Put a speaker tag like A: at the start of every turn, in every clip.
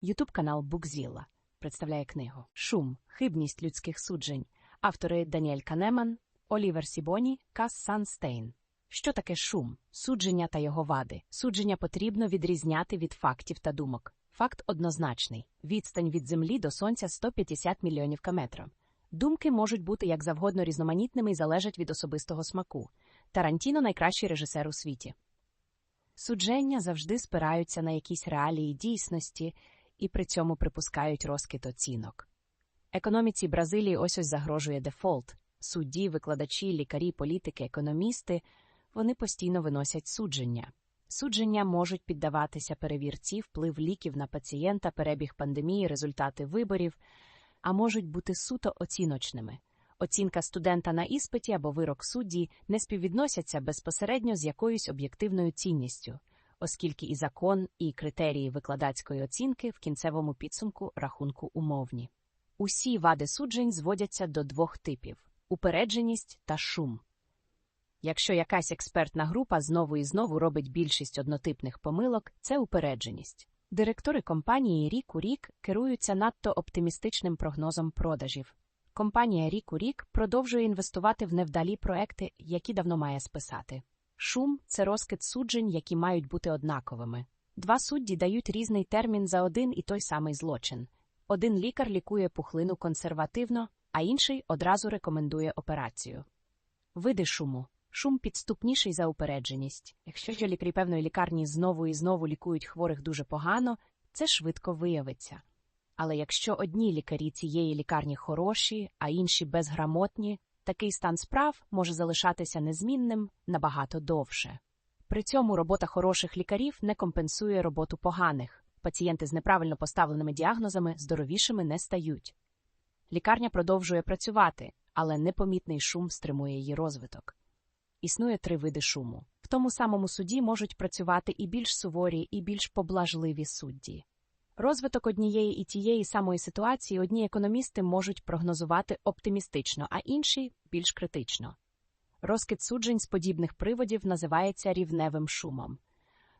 A: Ютуб канал Букзіла представляє книгу Шум, хибність людських суджень. Автори Даніель Канеман, Олівер Сібоні, Кас Санстейн. Що таке шум, судження та його вади? Судження потрібно відрізняти від фактів та думок. Факт однозначний: відстань від землі до сонця 150 мільйонів каметрів. Думки можуть бути як завгодно різноманітними і залежать від особистого смаку. Тарантіно найкращий режисер у світі. Судження завжди спираються на якісь реалії дійсності і при цьому припускають розкид оцінок. Економіці Бразилії ось ось загрожує дефолт. Судді, викладачі, лікарі, політики, економісти вони постійно виносять судження. Судження можуть піддаватися перевірці, вплив ліків на пацієнта, перебіг пандемії, результати виборів, а можуть бути суто оціночними. Оцінка студента на іспиті або вирок судді не співвідносяться безпосередньо з якоюсь об'єктивною цінністю, оскільки і закон, і критерії викладацької оцінки в кінцевому підсумку рахунку умовні. Усі вади суджень зводяться до двох типів упередженість та шум. Якщо якась експертна група знову і знову робить більшість однотипних помилок, це упередженість. Директори компанії рік у рік керуються надто оптимістичним прогнозом продажів. Компанія рік у рік продовжує інвестувати в невдалі проекти, які давно має списати. Шум це розкид суджень, які мають бути однаковими. Два судді дають різний термін за один і той самий злочин. Один лікар лікує пухлину консервативно, а інший одразу рекомендує операцію. Види шуму. Шум підступніший за упередженість. Якщо ж лікарі певної лікарні знову і знову лікують хворих дуже погано, це швидко виявиться. Але якщо одні лікарі цієї лікарні хороші, а інші безграмотні, такий стан справ може залишатися незмінним набагато довше. При цьому робота хороших лікарів не компенсує роботу поганих. Пацієнти з неправильно поставленими діагнозами здоровішими не стають. Лікарня продовжує працювати, але непомітний шум стримує її розвиток. Існує три види шуму. В тому самому суді можуть працювати і більш суворі, і більш поблажливі судді. Розвиток однієї і тієї самої ситуації одні економісти можуть прогнозувати оптимістично, а інші більш критично. Розкид суджень з подібних приводів називається рівневим шумом.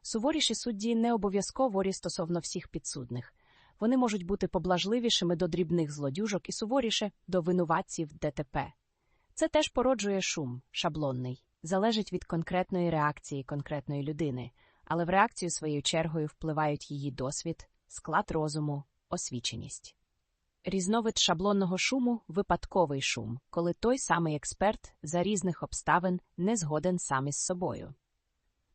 A: Суворіші судді не обов'язково стосовно всіх підсудних. Вони можуть бути поблажливішими до дрібних злодюжок і суворіше до винуватців ДТП. Це теж породжує шум, шаблонний, залежить від конкретної реакції конкретної людини, але в реакцію своєю чергою впливають її досвід, склад розуму, освіченість. Різновид шаблонного шуму випадковий шум, коли той самий експерт за різних обставин не згоден сам із собою.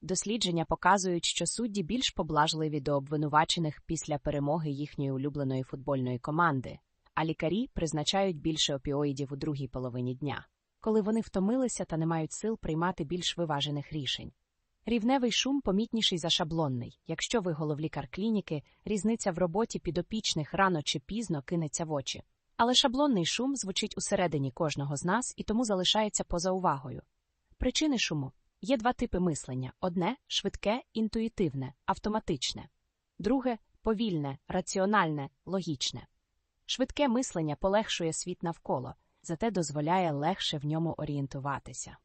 A: Дослідження показують, що судді більш поблажливі до обвинувачених після перемоги їхньої улюбленої футбольної команди, а лікарі призначають більше опіоїдів у другій половині дня, коли вони втомилися та не мають сил приймати більш виважених рішень. Рівневий шум помітніший за шаблонний. Якщо ви головлікар клініки, різниця в роботі підопічних рано чи пізно кинеться в очі. Але шаблонний шум звучить усередині кожного з нас і тому залишається поза увагою. Причини шуму є два типи мислення: одне швидке, інтуїтивне, автоматичне, друге повільне, раціональне, логічне. Швидке мислення полегшує світ навколо, зате дозволяє легше в ньому орієнтуватися.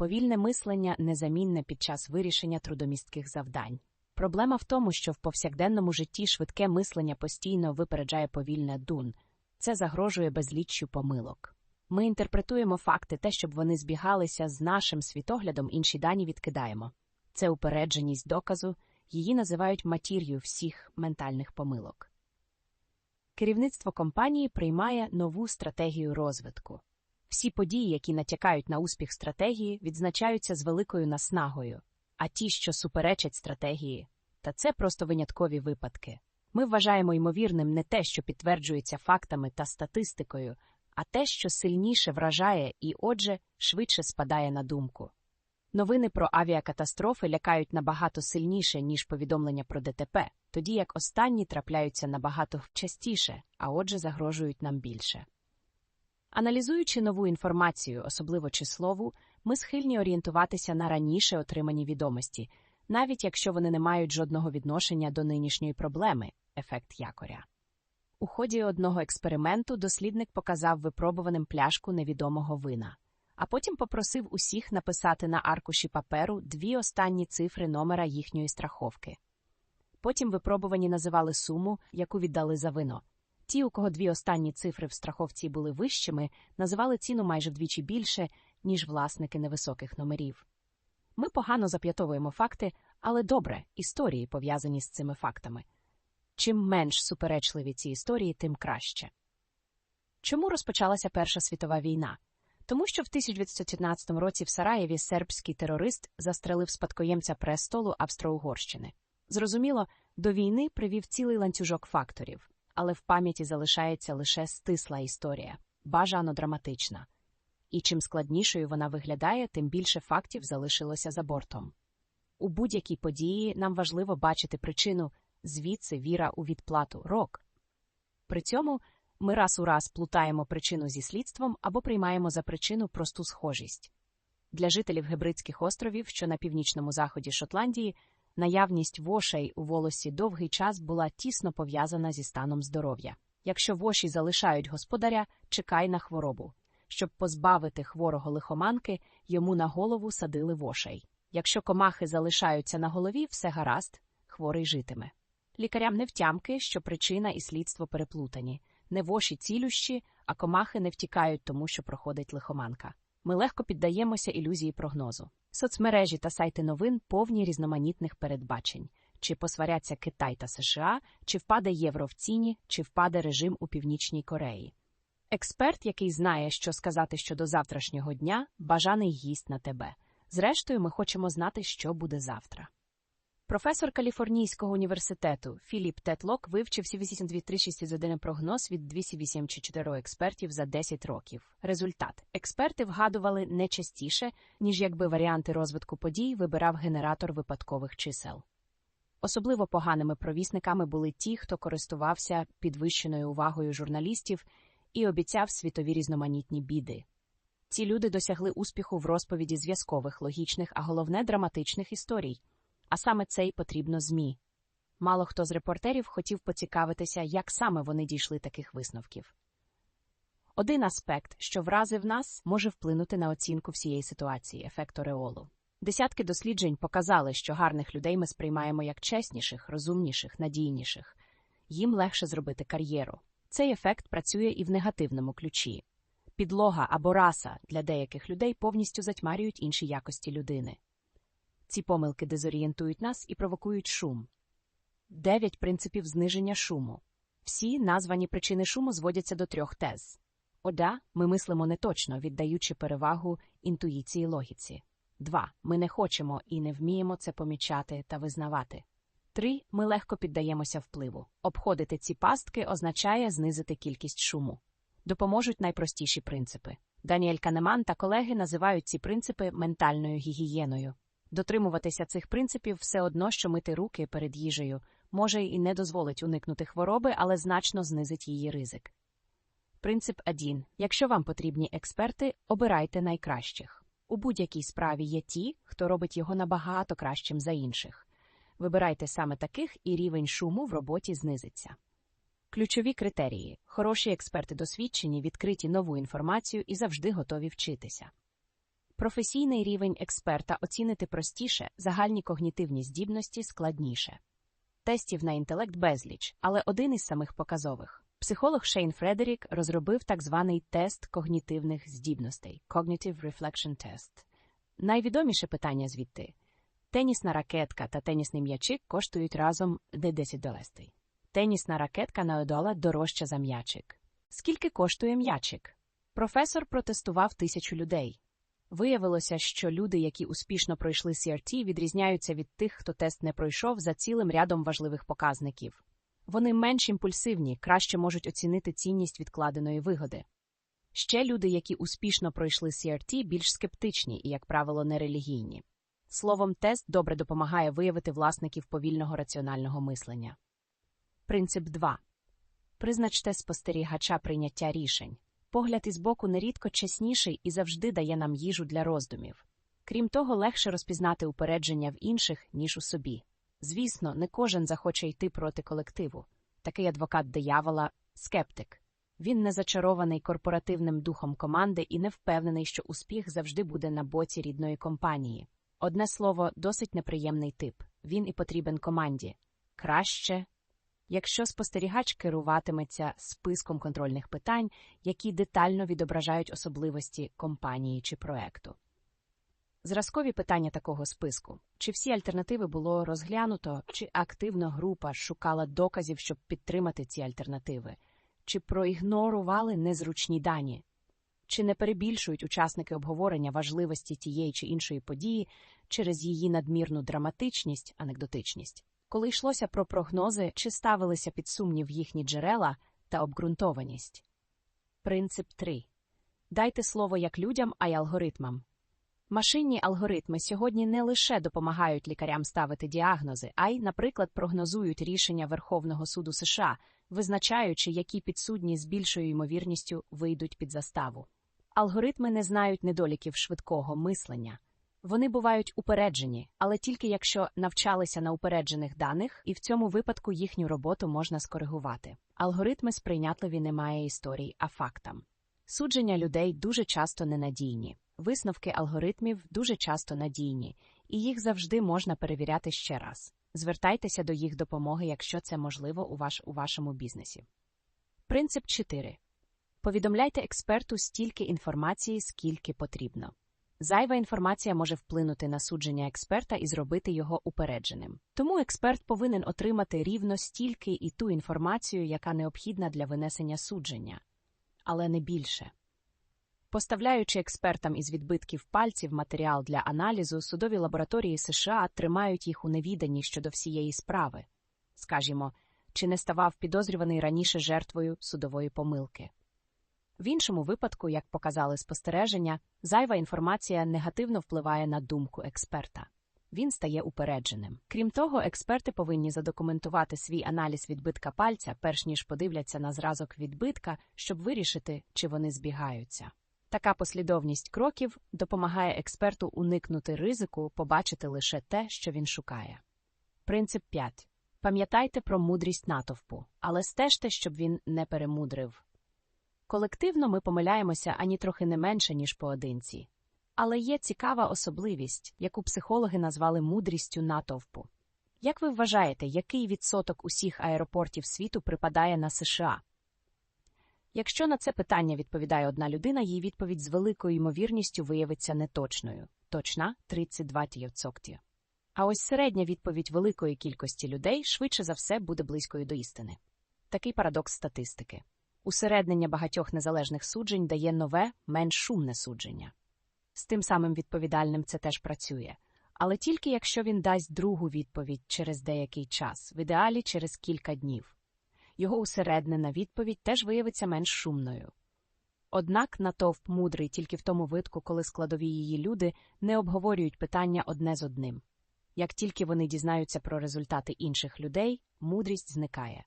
A: Повільне мислення незамінне під час вирішення трудомістких завдань. Проблема в тому, що в повсякденному житті швидке мислення постійно випереджає повільне дун, це загрожує безліччю помилок. Ми інтерпретуємо факти те, щоб вони збігалися з нашим світоглядом, інші дані відкидаємо. Це упередженість доказу, її називають матір'ю всіх ментальних помилок. Керівництво компанії приймає нову стратегію розвитку. Всі події, які натякають на успіх стратегії, відзначаються з великою наснагою, а ті, що суперечать стратегії, та це просто виняткові випадки. Ми вважаємо ймовірним не те, що підтверджується фактами та статистикою, а те, що сильніше вражає і, отже, швидше спадає на думку. Новини про авіакатастрофи лякають набагато сильніше, ніж повідомлення про ДТП, тоді як останні трапляються набагато частіше, а отже, загрожують нам більше. Аналізуючи нову інформацію, особливо числову, ми схильні орієнтуватися на раніше отримані відомості, навіть якщо вони не мають жодного відношення до нинішньої проблеми ефект якоря. У ході одного експерименту дослідник показав випробуваним пляшку невідомого вина, а потім попросив усіх написати на аркуші паперу дві останні цифри номера їхньої страховки. Потім випробувані називали суму, яку віддали за вино. Ті, у кого дві останні цифри в страховці були вищими, називали ціну майже вдвічі більше, ніж власники невисоких номерів. Ми погано зап'ятовуємо факти, але добре, історії пов'язані з цими фактами. Чим менш суперечливі ці історії, тим краще. Чому розпочалася Перша світова війна? Тому що в 1914 році в Сараєві сербський терорист застрелив спадкоємця престолу Австро-Угорщини. Зрозуміло, до війни привів цілий ланцюжок факторів, але в пам'яті залишається лише стисла історія, бажано драматична. І чим складнішою вона виглядає, тим більше фактів залишилося за бортом. У будь-якій події нам важливо бачити причину, звідси віра у відплату рок. При цьому ми раз у раз плутаємо причину зі слідством або приймаємо за причину просту схожість. Для жителів Гебридських островів, що на північному заході Шотландії, наявність вошей у волосі довгий час була тісно пов'язана зі станом здоров'я. Якщо воші залишають господаря, чекай на хворобу. Щоб позбавити хворого лихоманки, йому на голову садили вошей. Якщо комахи залишаються на голові, все гаразд, хворий житиме. Лікарям не втямки, що причина і слідство переплутані, не воші цілющі, а комахи не втікають тому, що проходить лихоманка. Ми легко піддаємося ілюзії прогнозу. Соцмережі та сайти новин повні різноманітних передбачень. Чи посваряться Китай та США, чи впаде євро в ціні, чи впаде режим у Північній Кореї. Експерт, який знає, що сказати щодо завтрашнього дня, бажаний гість на тебе. Зрештою, ми хочемо знати, що буде завтра. Професор Каліфорнійського університету Філіп Тетлок вивчив 72361 прогноз від 284 експертів за 10 років. Результат експерти вгадували не частіше, ніж якби варіанти розвитку подій вибирав генератор випадкових чисел. Особливо поганими провісниками були ті, хто користувався підвищеною увагою журналістів і обіцяв світові різноманітні біди. Ці люди досягли успіху в розповіді зв'язкових, логічних, а головне драматичних історій. А саме це й потрібно ЗМІ. Мало хто з репортерів хотів поцікавитися, як саме вони дійшли таких висновків. Один аспект, що вразив нас, може вплинути на оцінку всієї ситуації ефект Ореолу. Десятки досліджень показали, що гарних людей ми сприймаємо як чесніших, розумніших, надійніших. Їм легше зробити кар'єру. Цей ефект працює і в негативному ключі. Підлога або раса для деяких людей повністю затьмарюють інші якості людини. Ці помилки дезорієнтують нас і провокують шум. Дев'ять принципів зниження шуму. Всі названі причини шуму зводяться до трьох тез. Ода, ми мислимо неточно, віддаючи перевагу інтуїції логіці. Два. Ми не хочемо і не вміємо це помічати та визнавати. Три. Ми легко піддаємося впливу. Обходити ці пастки означає знизити кількість шуму. Допоможуть найпростіші принципи. Даніель Канеман та колеги називають ці принципи ментальною гігієною. Дотримуватися цих принципів все одно, що мити руки перед їжею, може і не дозволить уникнути хвороби, але значно знизить її ризик. Принцип 1. Якщо вам потрібні експерти, обирайте найкращих. У будь-якій справі є ті, хто робить його набагато кращим за інших. Вибирайте саме таких, і рівень шуму в роботі знизиться. Ключові критерії: хороші експерти досвідчені, відкриті нову інформацію і завжди готові вчитися. Професійний рівень експерта оцінити простіше, загальні когнітивні здібності складніше. Тестів на інтелект безліч, але один із самих показових. Психолог Шейн Фредерік розробив так званий тест когнітивних здібностей Cognitive Reflection Test. Найвідоміше питання звідти тенісна ракетка та тенісний м'ячик коштують разом де 10 долестей. Тенісна ракетка на одола дорожча за м'ячик. Скільки коштує м'ячик? Професор протестував тисячу людей. Виявилося, що люди, які успішно пройшли CRT, відрізняються від тих, хто тест не пройшов за цілим рядом важливих показників. Вони менш імпульсивні, краще можуть оцінити цінність відкладеної вигоди. Ще люди, які успішно пройшли CRT, більш скептичні і, як правило, нерелігійні. Словом, тест добре допомагає виявити власників повільного раціонального мислення. Принцип 2. Призначте спостерігача прийняття рішень. Погляд із боку нерідко чесніший і завжди дає нам їжу для роздумів. Крім того, легше розпізнати упередження в інших, ніж у собі. Звісно, не кожен захоче йти проти колективу. Такий адвокат диявола скептик. Він не зачарований корпоративним духом команди і не впевнений, що успіх завжди буде на боці рідної компанії. Одне слово, досить неприємний тип. Він і потрібен команді. краще, якщо спостерігач керуватиметься списком контрольних питань, які детально відображають особливості компанії чи проекту. Зразкові питання такого списку: чи всі альтернативи було розглянуто, чи активна група шукала доказів, щоб підтримати ці альтернативи, чи проігнорували незручні дані, чи не перебільшують учасники обговорення важливості тієї чи іншої події через її надмірну драматичність, анекдотичність. Коли йшлося про прогнози, чи ставилися під сумнів їхні джерела та обґрунтованість. Принцип 3. Дайте слово як людям, а й алгоритмам. Машинні алгоритми сьогодні не лише допомагають лікарям ставити діагнози, а й, наприклад, прогнозують рішення Верховного суду США, визначаючи, які підсудні з більшою ймовірністю вийдуть під заставу. Алгоритми не знають недоліків швидкого мислення. Вони бувають упереджені, але тільки якщо навчалися на упереджених даних, і в цьому випадку їхню роботу можна скоригувати. Алгоритми сприйнятливі немає історій, а фактам. Судження людей дуже часто ненадійні. Висновки алгоритмів дуже часто надійні, і їх завжди можна перевіряти ще раз. Звертайтеся до їх допомоги, якщо це можливо у, ваш, у вашому бізнесі. Принцип 4. Повідомляйте експерту стільки інформації, скільки потрібно. Зайва інформація може вплинути на судження експерта і зробити його упередженим. Тому експерт повинен отримати рівно стільки і ту інформацію, яка необхідна для винесення судження, але не більше. Поставляючи експертам із відбитків пальців матеріал для аналізу, судові лабораторії США тримають їх у невіданні щодо всієї справи. Скажімо, чи не ставав підозрюваний раніше жертвою судової помилки. В іншому випадку, як показали спостереження, зайва інформація негативно впливає на думку експерта. Він стає упередженим. Крім того, експерти повинні задокументувати свій аналіз відбитка пальця, перш ніж подивляться на зразок відбитка, щоб вирішити, чи вони збігаються. Така послідовність кроків допомагає експерту уникнути ризику побачити лише те, що він шукає. Принцип 5. Пам'ятайте про мудрість натовпу, але стежте, щоб він не перемудрив. Колективно ми помиляємося ані трохи не менше, ніж поодинці. Але є цікава особливість, яку психологи назвали мудрістю натовпу. Як ви вважаєте, який відсоток усіх аеропортів світу припадає на США? Якщо на це питання відповідає одна людина, її відповідь з великою ймовірністю виявиться неточною. Точна 32%. А ось середня відповідь великої кількості людей швидше за все буде близькою до істини. Такий парадокс статистики. Усереднення багатьох незалежних суджень дає нове, менш шумне судження. З тим самим відповідальним це теж працює, але тільки якщо він дасть другу відповідь через деякий час, в ідеалі через кілька днів. Його усереднена відповідь теж виявиться менш шумною. Однак натовп мудрий тільки в тому витку, коли складові її люди не обговорюють питання одне з одним. Як тільки вони дізнаються про результати інших людей, мудрість зникає.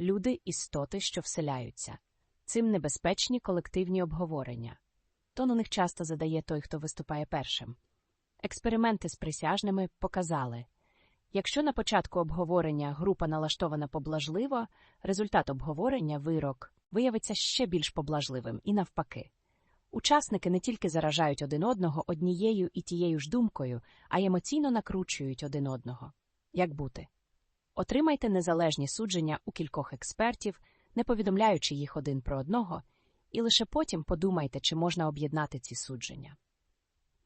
A: Люди істоти, що вселяються. Цим небезпечні колективні обговорення. Тон у них часто задає той, хто виступає першим. Експерименти з присяжними показали якщо на початку обговорення група налаштована поблажливо, результат обговорення вирок виявиться ще більш поблажливим і навпаки. Учасники не тільки заражають один одного однією і тією ж думкою, а й емоційно накручують один одного. Як бути? Отримайте незалежні судження у кількох експертів, не повідомляючи їх один про одного, і лише потім подумайте, чи можна об'єднати ці судження.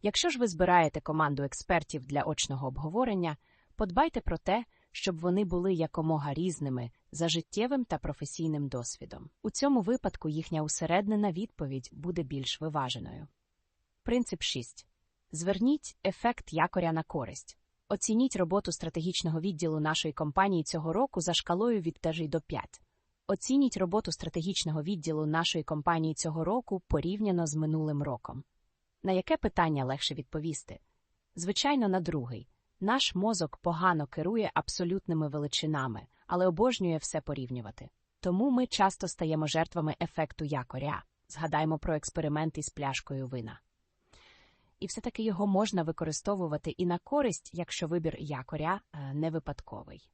A: Якщо ж ви збираєте команду експертів для очного обговорення, подбайте про те, щоб вони були якомога різними за життєвим та професійним досвідом. У цьому випадку їхня усереднена відповідь буде більш виваженою. Принцип 6. Зверніть ефект якоря на користь. Оцініть роботу стратегічного відділу нашої компанії цього року за шкалою від 1 до 5. Оцініть роботу стратегічного відділу нашої компанії цього року порівняно з минулим роком. На яке питання легше відповісти? Звичайно, на другий. Наш мозок погано керує абсолютними величинами, але обожнює все порівнювати. Тому ми часто стаємо жертвами ефекту якоря. Згадаймо про експеримент із пляшкою вина. І все-таки його можна використовувати і на користь, якщо вибір якоря е, не випадковий.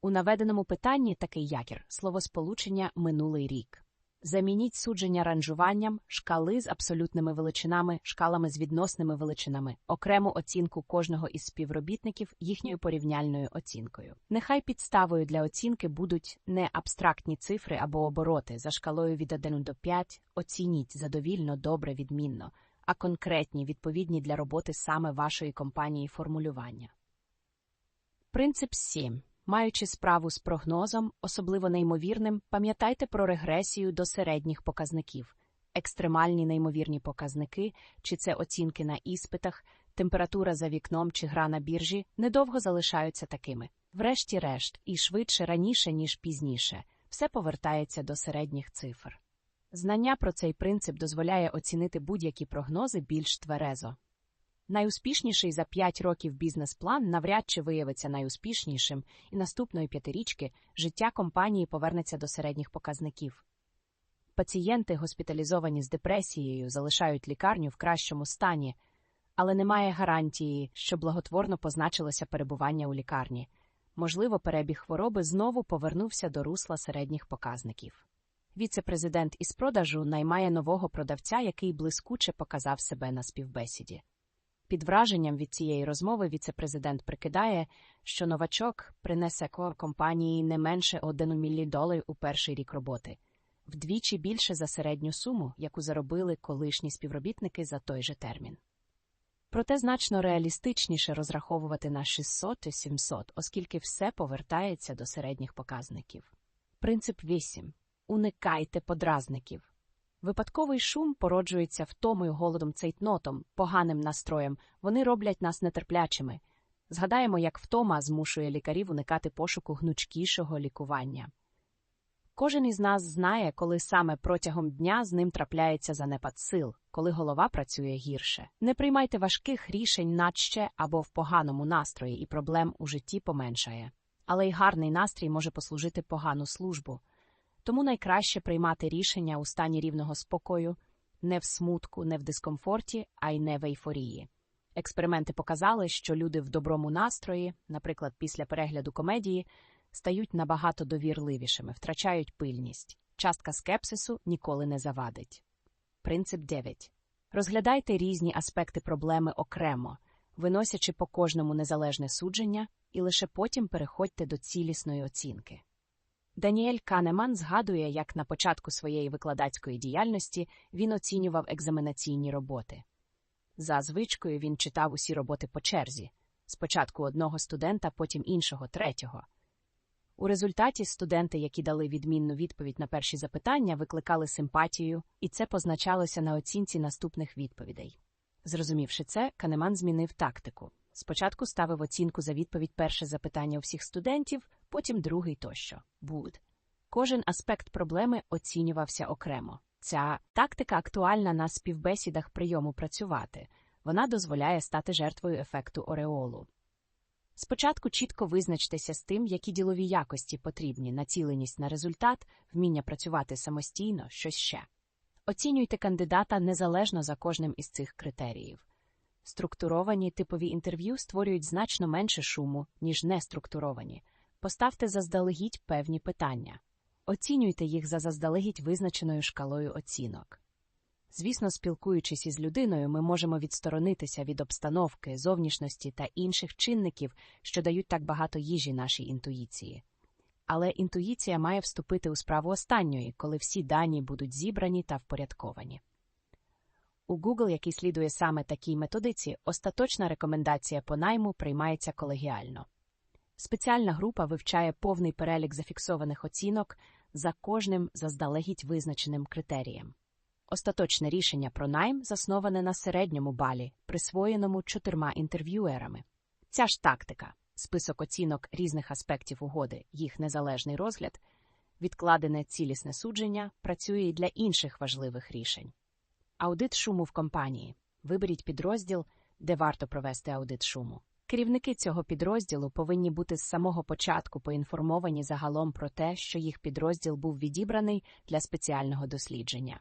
A: У наведеному питанні такий якір словосполучення минулий рік. Замініть судження ранжуванням, шкали з абсолютними величинами, шкалами з відносними величинами, окрему оцінку кожного із співробітників їхньою порівняльною оцінкою. Нехай підставою для оцінки будуть не абстрактні цифри або обороти за шкалою від 1 до 5, оцініть задовільно, добре, відмінно, а конкретні, відповідні для роботи саме вашої компанії формулювання. Принцип 7. Маючи справу з прогнозом, особливо неймовірним, пам'ятайте про регресію до середніх показників, екстремальні неймовірні показники, чи це оцінки на іспитах, температура за вікном чи гра на біржі, недовго залишаються такими. Врешті-решт, і швидше раніше, ніж пізніше, все повертається до середніх цифр. Знання про цей принцип дозволяє оцінити будь-які прогнози більш тверезо. Найуспішніший за 5 років бізнес-план навряд чи виявиться найуспішнішим, і наступної п'ятирічки життя компанії повернеться до середніх показників. Пацієнти, госпіталізовані з депресією, залишають лікарню в кращому стані, але немає гарантії, що благотворно позначилося перебування у лікарні. Можливо, перебіг хвороби знову повернувся до русла середніх показників. Віце-президент із продажу наймає нового продавця, який блискуче показав себе на співбесіді. Під враженням від цієї розмови віце-президент прикидає, що новачок принесе компанії не менше 1 мільйон доларів у перший рік роботи, вдвічі більше за середню суму, яку заробили колишні співробітники за той же термін. Проте значно реалістичніше розраховувати на 600 і 700, оскільки все повертається до середніх показників. Принцип 8. Уникайте подразників. Випадковий шум породжується втомою, голодом, цейтнотом, поганим настроєм. Вони роблять нас нетерплячими. Згадаємо, як втома змушує лікарів уникати пошуку гнучкішого лікування. Кожен із нас знає, коли саме протягом дня з ним трапляється занепад сил, коли голова працює гірше. Не приймайте важких рішень надще або в поганому настрої, і проблем у житті поменшає. Але й гарний настрій може послужити погану службу. Тому найкраще приймати рішення у стані рівного спокою, не в смутку, не в дискомфорті, а й не в ейфорії. Експерименти показали, що люди в доброму настрої, наприклад, після перегляду комедії, стають набагато довірливішими, втрачають пильність. Частка скепсису ніколи не завадить. Принцип 9. Розглядайте різні аспекти проблеми окремо, виносячи по кожному незалежне судження, і лише потім переходьте до цілісної оцінки. Даніель Канеман згадує, як на початку своєї викладацької діяльності він оцінював екзаменаційні роботи. За звичкою він читав усі роботи по черзі спочатку одного студента, потім іншого, третього. У результаті студенти, які дали відмінну відповідь на перші запитання, викликали симпатію, і це позначалося на оцінці наступних відповідей. Зрозумівши це, Канеман змінив тактику. Спочатку ставив оцінку за відповідь перше запитання у всіх студентів, потім другий тощо. Буд. Кожен аспект проблеми оцінювався окремо. Ця тактика актуальна на співбесідах прийому працювати. Вона дозволяє стати жертвою ефекту Ореолу. Спочатку чітко визначтеся з тим, які ділові якості потрібні, націленість на результат, вміння працювати самостійно, щось ще. Оцінюйте кандидата незалежно за кожним із цих критеріїв. Структуровані типові інтерв'ю створюють значно менше шуму, ніж неструктуровані. Поставте заздалегідь певні питання, оцінюйте їх за заздалегідь визначеною шкалою оцінок. Звісно, спілкуючись із людиною, ми можемо відсторонитися від обстановки, зовнішності та інших чинників, що дають так багато їжі нашій інтуїції. Але інтуїція має вступити у справу останньої, коли всі дані будуть зібрані та впорядковані. У Google, який слідує саме такій методиці, остаточна рекомендація по найму приймається колегіально. Спеціальна група вивчає повний перелік зафіксованих оцінок за кожним заздалегідь визначеним критерієм. Остаточне рішення про найм засноване на середньому балі, присвоєному чотирма інтерв'юерами. Ця ж тактика, список оцінок різних аспектів угоди, їх незалежний розгляд, відкладене цілісне судження працює і для інших важливих рішень. Аудит шуму в компанії. Виберіть підрозділ, де варто провести аудит шуму. Керівники цього підрозділу повинні бути з самого початку поінформовані загалом про те, що їх підрозділ був відібраний для спеціального дослідження.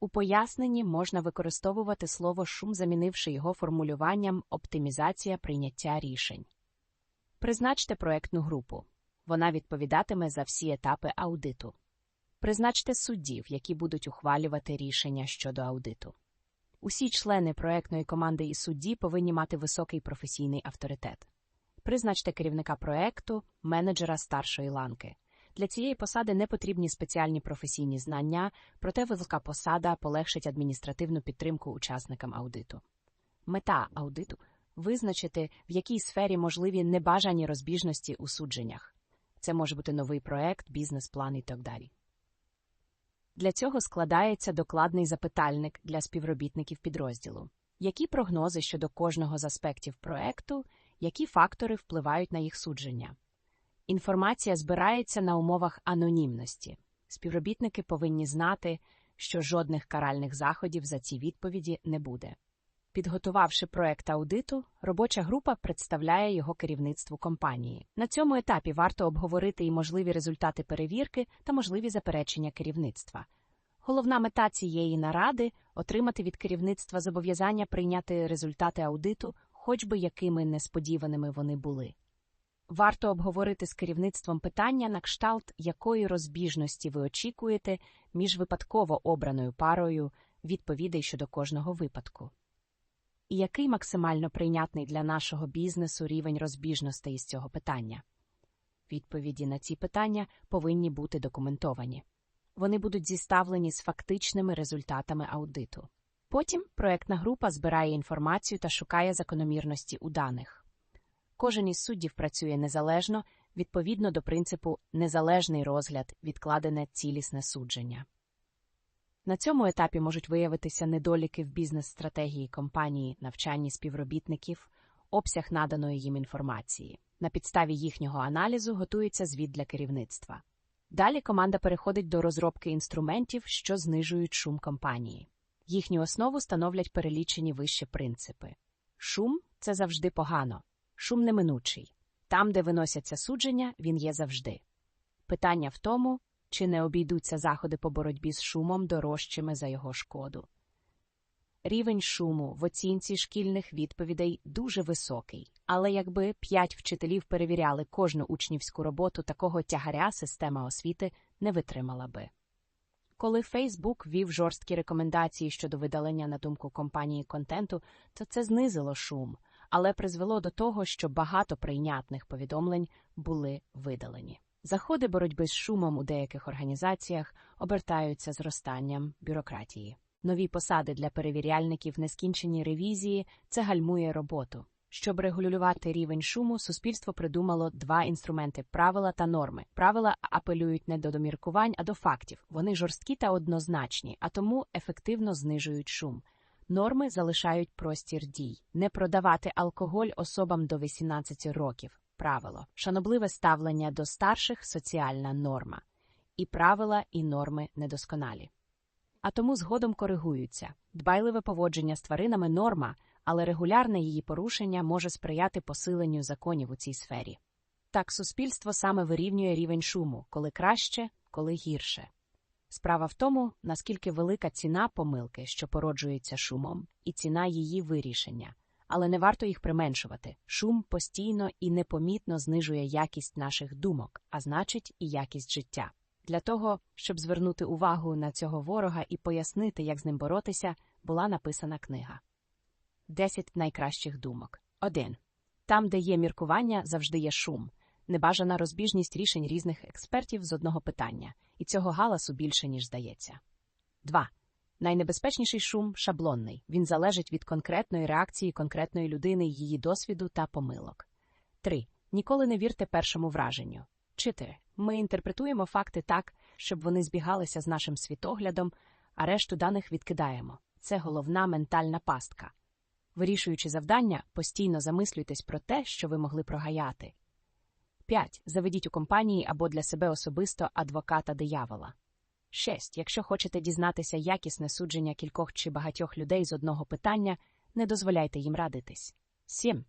A: У поясненні можна використовувати слово шум, замінивши його формулюванням оптимізація прийняття рішень. Призначте проектну групу. Вона відповідатиме за всі етапи аудиту. Призначте суддів, які будуть ухвалювати рішення щодо аудиту. Усі члени проектної команди і судді повинні мати високий професійний авторитет. Призначте керівника проекту, менеджера старшої ланки. Для цієї посади не потрібні спеціальні професійні знання, проте висока посада полегшить адміністративну підтримку учасникам аудиту. Мета аудиту визначити, в якій сфері можливі небажані розбіжності у судженнях. Це може бути новий проект, бізнес-план і так далі. Для цього складається докладний запитальник для співробітників підрозділу. Які прогнози щодо кожного з аспектів проекту, які фактори впливають на їх судження? Інформація збирається на умовах анонімності. Співробітники повинні знати, що жодних каральних заходів за ці відповіді не буде. Підготувавши проект аудиту, робоча група представляє його керівництву компанії. На цьому етапі варто обговорити і можливі результати перевірки та можливі заперечення керівництва. Головна мета цієї наради отримати від керівництва зобов'язання прийняти результати аудиту, хоч би якими несподіваними вони були. Варто обговорити з керівництвом питання на кшталт, якої розбіжності ви очікуєте між випадково обраною парою відповідей щодо кожного випадку. І який максимально прийнятний для нашого бізнесу рівень розбіжностей із цього питання? Відповіді на ці питання повинні бути документовані. Вони будуть зіставлені з фактичними результатами аудиту. Потім проектна група збирає інформацію та шукає закономірності у даних. Кожен із суддів працює незалежно відповідно до принципу незалежний розгляд, відкладене цілісне судження. На цьому етапі можуть виявитися недоліки в бізнес-стратегії компанії, навчанні співробітників, обсяг наданої їм інформації. На підставі їхнього аналізу готується звіт для керівництва. Далі команда переходить до розробки інструментів, що знижують шум компанії. Їхню основу становлять перелічені вище принципи. Шум це завжди погано, шум неминучий. Там, де виносяться судження, він є завжди. Питання в тому, чи не обійдуться заходи по боротьбі з шумом дорожчими за його шкоду. Рівень шуму в оцінці шкільних відповідей дуже високий, але якби п'ять вчителів перевіряли кожну учнівську роботу, такого тягаря система освіти не витримала би. Коли Фейсбук ввів жорсткі рекомендації щодо видалення на думку компанії контенту, то це знизило шум, але призвело до того, що багато прийнятних повідомлень були видалені. Заходи боротьби з шумом у деяких організаціях обертаються зростанням бюрократії. Нові посади для перевіряльників, нескінчені ревізії це гальмує роботу. Щоб регулювати рівень шуму, суспільство придумало два інструменти правила та норми. Правила апелюють не до доміркувань, а до фактів. Вони жорсткі та однозначні, а тому ефективно знижують шум. Норми залишають простір дій, не продавати алкоголь особам до 18 років. Правило, шанобливе ставлення до старших соціальна норма. І правила, і норми недосконалі. А тому згодом коригуються. Дбайливе поводження з тваринами норма, але регулярне її порушення може сприяти посиленню законів у цій сфері. Так суспільство саме вирівнює рівень шуму, коли краще, коли гірше. Справа в тому, наскільки велика ціна помилки, що породжується шумом, і ціна її вирішення. Але не варто їх применшувати. Шум постійно і непомітно знижує якість наших думок, а значить, і якість життя. Для того, щоб звернути увагу на цього ворога і пояснити, як з ним боротися, була написана книга. 10 найкращих думок. 1. Там, де є міркування, завжди є шум, небажана розбіжність рішень різних експертів з одного питання, і цього галасу більше, ніж здається. 2. Найнебезпечніший шум шаблонний. Він залежить від конкретної реакції конкретної людини, її досвіду та помилок. 3. Ніколи не вірте першому враженню. 4. Ми інтерпретуємо факти так, щоб вони збігалися з нашим світоглядом, а решту даних відкидаємо. Це головна ментальна пастка. Вирішуючи завдання, постійно замислюйтесь про те, що ви могли прогаяти. 5. Заведіть у компанії або для себе особисто адвоката диявола. 6. Якщо хочете дізнатися якісне судження кількох чи багатьох людей з одного питання, не дозволяйте їм радитись. 7.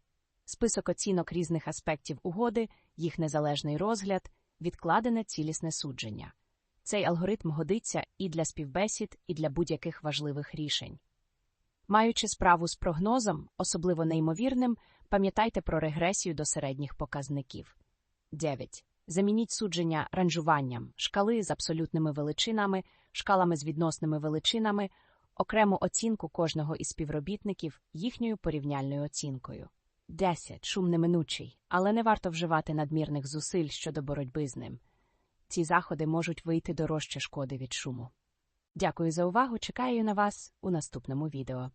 A: Список оцінок різних аспектів угоди, їх незалежний розгляд, відкладене цілісне судження. Цей алгоритм годиться і для співбесід, і для будь-яких важливих рішень. Маючи справу з прогнозом, особливо неймовірним, пам'ятайте про регресію до середніх показників. 9. Замініть судження ранжуванням, шкали з абсолютними величинами, шкалами з відносними величинами, окрему оцінку кожного із співробітників їхньою порівняльною оцінкою. 10. Шум неминучий, але не варто вживати надмірних зусиль щодо боротьби з ним. Ці заходи можуть вийти дорожче шкоди від шуму. Дякую за увагу. Чекаю на вас у наступному відео.